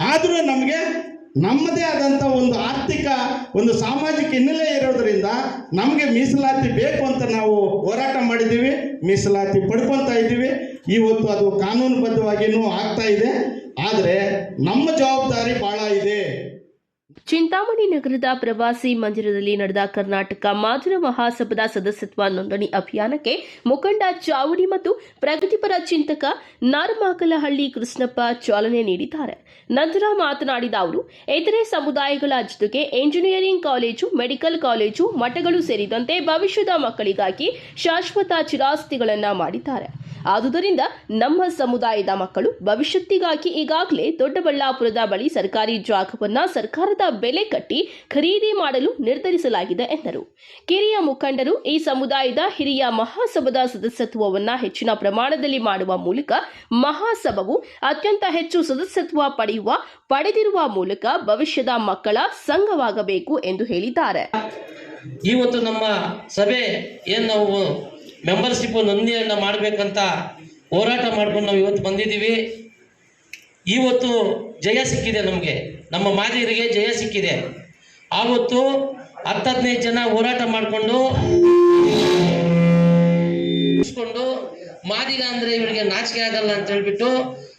ಆದರೂ ನಮಗೆ ನಮ್ಮದೇ ಆದಂಥ ಒಂದು ಆರ್ಥಿಕ, ಒಂದು ಸಾಮಾಜಿಕ ಹಿನ್ನೆಲೆ ಇರೋದ್ರಿಂದ ನಮಗೆ ಮೀಸಲಾತಿ ಬೇಕು ಅಂತ ನಾವು ಹೋರಾಟ ಮಾಡಿದ್ದೀವಿ, ಮೀಸಲಾತಿ ಪಡ್ಕೊತಾ ಇದ್ದೀವಿ. ಇವತ್ತು ಅದು ಕಾನೂನುಬದ್ಧವಾಗಿಯೂ ಆಗ್ತಾ ಇದೆ. ಆದರೆ ನಮ್ಮ ಜವಾಬ್ದಾರಿ ಭಾಳ ಇದೆ. ಚಿಂತಾಮಣಿ ನಗರದ ಪ್ರವಾಸಿ ಮಂದಿರದಲ್ಲಿ ನಡೆದ ಕರ್ನಾಟಕ ಮಾಧುರ ಮಹಾಸಭಾದ ಸದಸ್ಯತ್ವ ನೋಂದಣಿ ಅಭಿಯಾನಕ್ಕೆ ಮುಖಂಡ ಚಾವಡಿ ಮತ್ತು ಪ್ರಗತಿಪರ ಚಿಂತಕ ನಾರಮಾಕಲಹಳ್ಳಿ ಕೃಷ್ಣಪ್ಪ ಚಾಲನೆ ನೀಡಿದ್ದಾರೆ. ನಂತರ ಮಾತನಾಡಿದ ಅವರು, ಇತರೆ ಸಮುದಾಯಗಳ ಜೊತೆಗೆ ಎಂಜಿನಿಯರಿಂಗ್ ಕಾಲೇಜು, ಮೆಡಿಕಲ್ ಕಾಲೇಜು, ಮಠಗಳು ಸೇರಿದಂತೆ ಭವಿಷ್ಯದ ಮಕ್ಕಳಿಗಾಗಿ ಶಾಶ್ವತ ಚಿರಾಸ್ತಿಗಳನ್ನು ಮಾಡಿದ್ದಾರೆ. ಆದುದರಿಂದ ನಮ್ಮ ಸಮುದಾಯದ ಮಕ್ಕಳು ಭವಿಷ್ಯತ್ತಿಗಾಗಿ ಈಗಾಗಲೇ ದೊಡ್ಡಬಳ್ಳಾಪುರದ ಬಳಿ ಸರ್ಕಾರಿ ಜಾಗವನ್ನ ಸರ್ಕಾರದ ಬೆಲೆ ಕಟ್ಟಿ ಖರೀದಿ ಮಾಡಲು ನಿರ್ಧರಿಸಲಾಗಿದೆ ಎಂದರು. ಕಿರಿಯ ಮುಖಂಡರು ಈ ಸಮುದಾಯದ ಹಿರಿಯ ಮಹಾಸಭಾದ ಸದಸ್ಯತ್ವವನ್ನ ಹೆಚ್ಚಿನ ಪ್ರಮಾಣದಲ್ಲಿ ಮಾಡುವ ಮೂಲಕ ಮಹಾಸಭವು ಅತ್ಯಂತ ಹೆಚ್ಚು ಸದಸ್ಯತ್ವ ಪಡೆಯುವ, ಪಡೆದಿರುವ ಮೂಲಕ ಭವಿಷ್ಯದ ಮಕ್ಕಳ ಸಂಘವಾಗಬೇಕು ಎಂದು ಹೇಳಿದ್ದಾರೆ. ಇವತ್ತು ನಮ್ಮ ಸಭೆ ಏನು ನಾವು ಮೆಂಬರ್ಶಿಪ್ ನೋಂದಣಿಯನ್ನು ಮಾಡಬೇಕಂತ ಹೋರಾಟ ಮಾಡ್ಕೊಂಡು ನಾವು ಇವತ್ತು ಬಂದಿದ್ದೀವಿ. ಇವತ್ತು ಜಯ ಸಿಕ್ಕಿದೆ ನಮಗೆ. ನಮ್ಮ ಮಾದರಿಗೆ ಜಯ ಸಿಕ್ಕಿದೆ. ಆವತ್ತು ಹತ್ತು ಹದಿನೈದು ಜನ ಹೋರಾಟ ಮಾಡಿಕೊಂಡು ಮಾದಿಗ ಅಂದರೆ ಇವರಿಗೆ ನಾಚಿಕೆ ಆಗಲ್ಲ ಅಂತ ಹೇಳ್ಬಿಟ್ಟು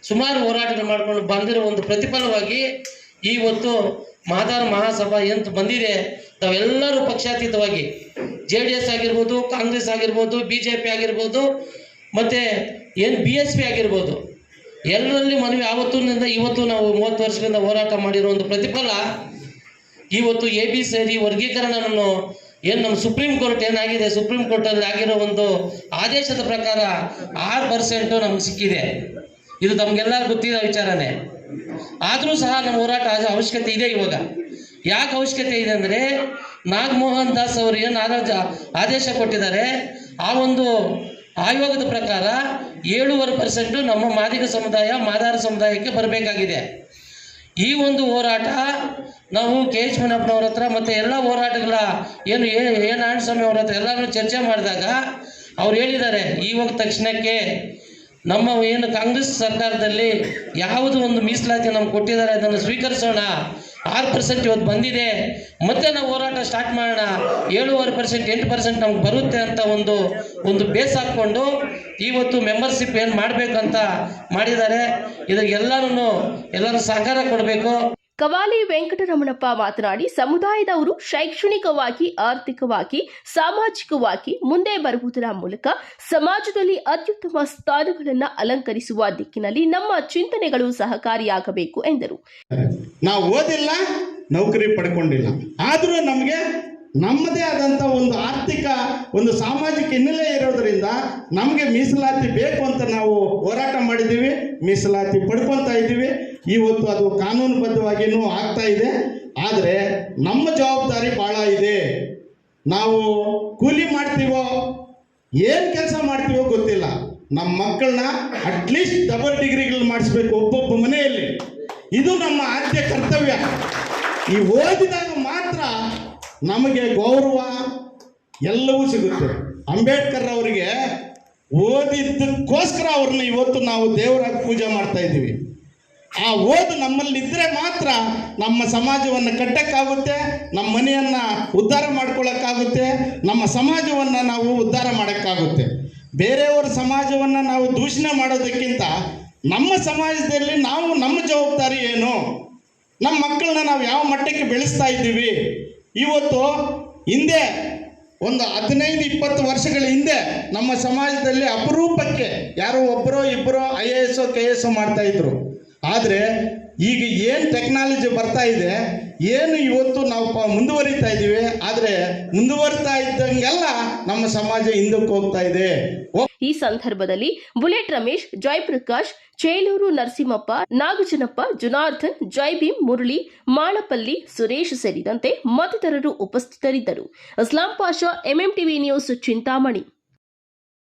ಸುಮಾರು ಹೋರಾಟಗಳು ಮಾಡ್ಕೊಂಡು ಬಂದಿರೋ ಒಂದು ಪ್ರತಿಫಲವಾಗಿ ಇವತ್ತು ಮಾದಾರ ಮಹಾಸಭಾ ಎಂತ ಬಂದಿದೆ. ತಾವೆಲ್ಲರೂ ಪಕ್ಷಾತೀತವಾಗಿ ಜೆ ಡಿ ಎಸ್ ಆಗಿರ್ಬೋದು, ಕಾಂಗ್ರೆಸ್ ಆಗಿರ್ಬೋದು ಬಿ ಜೆ ಪಿ ಆಗಿರ್ಬೋದು, ಮತ್ತು ಏನು ಬಿ ಎಸ್ ಪಿ ಆಗಿರ್ಬೋದು, ಎಲ್ಲರಲ್ಲಿ ಮನವಿ ಆವತ್ತಿನಿಂದ ಇವತ್ತು ನಾವು ಮೂವತ್ತು ವರ್ಷದಿಂದ ಹೋರಾಟ ಮಾಡಿರೋ ಒಂದು ಪ್ರತಿಫಲ, ಇವತ್ತು ಎ ಬಿ ಸೇರಿ ವರ್ಗೀಕರಣವನ್ನು ಏನು ನಮ್ಮ ಸುಪ್ರೀಂ ಕೋರ್ಟ್ ಏನಾಗಿದೆ, ಸುಪ್ರೀಂ ಕೋರ್ಟಲ್ಲಿ ಆಗಿರೋ ಒಂದು ಆದೇಶದ ಪ್ರಕಾರ ಆರು ಪರ್ಸೆಂಟು ನಮ್ಗೆ ಸಿಕ್ಕಿದೆ. ಇದು ತಮಗೆಲ್ಲ ಗೊತ್ತಿರೋ ವಿಚಾರನೇ. ಆದರೂ ಸಹ ನಮ್ಮ ಹೋರಾಟ ಅವಶ್ಯಕತೆ ಇದೆ ಇವಾಗ. ಯಾಕೆ ಅವಶ್ಯಕತೆ ಇದೆ ಅಂದರೆ ನಾಗಮೋಹನ್ ದಾಸ್ ಅವರು ಏನು ಆದೇಶ ಕೊಟ್ಟಿದ್ದಾರೆ, ಆ ಒಂದು ಆಯೋಗದ ಪ್ರಕಾರ ಏಳುವರೆ ಪರ್ಸೆಂಟು ನಮ್ಮ ಮಾದಿಗ ಸಮುದಾಯ, ಮಾದಾರ ಸಮುದಾಯಕ್ಕೆ ಬರಬೇಕಾಗಿದೆ. ಈ ಒಂದು ಹೋರಾಟ ನಾವು ಕೆ ಎಚ್ ಮುನಪ್ಪನವ್ರ ಹತ್ರ ಮತ್ತು ಎಲ್ಲ ಹೋರಾಟಗಳ ಏನು ಏ ನಾರಾಯಣ ಸ್ವಾಮಿ ಅವ್ರ ಹತ್ರ ಎಲ್ಲರೂ ಚರ್ಚೆ ಮಾಡಿದಾಗ ಅವ್ರು ಹೇಳಿದ್ದಾರೆ ಇವಾಗ ತಕ್ಷಣಕ್ಕೆ ನಮ್ಮ ಏನು ಕಾಂಗ್ರೆಸ್ ಸರ್ಕಾರದಲ್ಲಿ ಯಾವುದು ಒಂದು ಮೀಸಲಾತಿ ನಮ್ಗೆ ಕೊಟ್ಟಿದ್ದಾರೆ, ಅದನ್ನು ಸ್ವೀಕರಿಸೋಣ. ಆರು ಪರ್ಸೆಂಟ್ ಇವತ್ತು ಬಂದಿದೆ. ಮತ್ತೆ ನಾವು ಹೋರಾಟ ಸ್ಟಾರ್ಟ್ ಮಾಡೋಣ. ಏಳುವರೆ ಪರ್ಸೆಂಟ್ ಎಂಟು ಪರ್ಸೆಂಟ್ ನಮ್ಗೆ ಬರುತ್ತೆ ಅಂತ ಒಂದು ಒಂದು ಬೇಸ್ ಹಾಕ್ಕೊಂಡು ಇವತ್ತು ಮೆಂಬರ್ಶಿಪ್ ಏನು ಮಾಡಬೇಕಂತ ಮಾಡಿದ್ದಾರೆ. ಇದಕ್ಕೆ ಎಲ್ಲರೂ ಎಲ್ಲರೂ ಸಹಕಾರ ಕೊಡಬೇಕು. ಕವಾಲಿ ವೆಂಕಟರಮಣಪ್ಪ ಮಾತನಾಡಿ, ಸಮುದಾಯದವರು ಶೈಕ್ಷಣಿಕವಾಗಿ, ಆರ್ಥಿಕವಾಗಿ, ಸಾಮಾಜಿಕವಾಗಿ ಮುಂದೆ ಬರುವುದರ ಮೂಲಕ ಸಮಾಜದಲ್ಲಿ ಅತ್ಯುತ್ತಮ ಸ್ಥಾನಗಳನ್ನು ಅಲಂಕರಿಸುವ ದಿಕ್ಕಿನಲ್ಲಿ ನಮ್ಮ ಚಿಂತನೆಗಳು ಸಹಕಾರಿಯಾಗಬೇಕು ಎಂದರು. ನಾವು ಓದಿಲ್ಲ, ನೌಕರಿ ಪಡ್ಕೊಂಡಿಲ್ಲ. ಆದರೂ ನಮಗೆ ನಮ್ಮದೇ ಆದಂಥ ಒಂದು ಆರ್ಥಿಕ, ಒಂದು ಸಾಮಾಜಿಕ ಹಿನ್ನೆಲೆ ಇರೋದರಿಂದ ನಮಗೆ ಮೀಸಲಾತಿ ಬೇಕು ಅಂತ ನಾವು ಹೋರಾಟ ಮಾಡಿದ್ದೀವಿ, ಮೀಸಲಾತಿ ಪಡ್ಕೊತಾ ಇದ್ದೀವಿ. ಇವತ್ತು ಅದು ಕಾನೂನುಬದ್ಧವಾಗಿಯೂ ಆಗ್ತಾ ಇದೆ. ಆದರೆ ನಮ್ಮ ಜವಾಬ್ದಾರಿ ಭಾಳ ಇದೆ. ನಾವು ಕೂಲಿ ಮಾಡ್ತೀವೋ, ಏನು ಕೆಲಸ ಮಾಡ್ತೀವೋ ಗೊತ್ತಿಲ್ಲ. ನಮ್ಮ ಮಕ್ಕಳನ್ನ ಅಟ್ಲೀಸ್ಟ್ ಡಬಲ್ ಡಿಗ್ರಿಗಳು ಮಾಡಿಸ್ಬೇಕು ಒಬ್ಬೊಬ್ಬ ಮನೆಯಲ್ಲಿ. ಇದು ನಮ್ಮ ಆದ್ಯ ಕರ್ತವ್ಯ. ಈ ಓದಿದಾಗ ಮಾತ್ರ ನಮಗೆ ಗೌರವ ಎಲ್ಲವೂ ಸಿಗುತ್ತೆ. ಅಂಬೇಡ್ಕರ್ ಅವರಿಗೆ ಓದಿದ್ದಕ್ಕೋಸ್ಕರ ಅವ್ರನ್ನ ಇವತ್ತು ನಾವು ದೇವರಾಗಿ ಪೂಜೆ ಮಾಡ್ತಾ ಇದ್ದೀವಿ. ಆ ಓದು ನಮ್ಮಲ್ಲಿದ್ದರೆ ಮಾತ್ರ ನಮ್ಮ ಸಮಾಜವನ್ನು ಕಟ್ಟಕ್ಕಾಗುತ್ತೆ, ನಮ್ಮ ಮನೆಯನ್ನು ಉದ್ಧಾರ ಮಾಡ್ಕೊಳ್ಳೋಕ್ಕಾಗುತ್ತೆ ನಮ್ಮ ಸಮಾಜವನ್ನು ನಾವು ಉದ್ಧಾರ ಮಾಡೋಕ್ಕಾಗುತ್ತೆ. ಬೇರೆಯವರ ಸಮಾಜವನ್ನು ನಾವು ದೂಷಣೆ ಮಾಡೋದಕ್ಕಿಂತ ನಮ್ಮ ಸಮಾಜದಲ್ಲಿ ನಾವು ನಮ್ಮ ಜವಾಬ್ದಾರಿ ಏನು? ನಮ್ಮ ಮಕ್ಕಳನ್ನ ನಾವು ಯಾವ ಮಟ್ಟಕ್ಕೆ ಬೆಳೆಸ್ತಾ ಇದ್ದೀವಿ? ಇವತ್ತು ಹಿಂದೆ ಒಂದು ಹದಿನೈದು, ಇಪ್ಪತ್ತು ವರ್ಷಗಳ ಹಿಂದೆ ನಮ್ಮ ಸಮಾಜದಲ್ಲಿ ಅಪರೂಪಕ್ಕೆ ಯಾರೋ ಒಬ್ಬರೋ ಇಬ್ಬರೋ I A S K S ಮಾಡ್ತಾ ಇದ್ರು. ಆದರೆ ಈಗ ಏನು ಟೆಕ್ನಾಲಜಿ ಬರ್ತಾ ಇದೆ ಏನು ಇವತ್ತು ನಾವು ಮುಂದುವರಿತಾ ಇದ್ದೀವಿ, ಆದರೆ ಮುಂದುವರಿತಾ ಇದ್ದಂಗೆಲ್ಲ ನಮ್ಮ ಸಮಾಜ ಹಿಂದಕ್ಕೆ ಹೋಗ್ತಾ ಇದೆ. ಈ ಸಂದರ್ಭದಲ್ಲಿ ಬುಲೆಟ್ ರಮೇಶ್, ಜಯಪ್ರಕಾಶ್, ಚೇಲೂರು ನರಸಿಂಹಪ್ಪ ನಾಗಜನಪ್ಪ ಜುನಾರ್ಧನ್ ಜೈಭೀಮ್, ಮುರಳಿ, ಮಾಳಪಲ್ಲಿ, ಸುರೇಶ್ ಸೇರಿದಂತೆ ಮತ್ತಿತರರು ಉಪಸ್ಥಿತರಿದ್ದರು. Aslam Pasha, MMTV news Chintamani.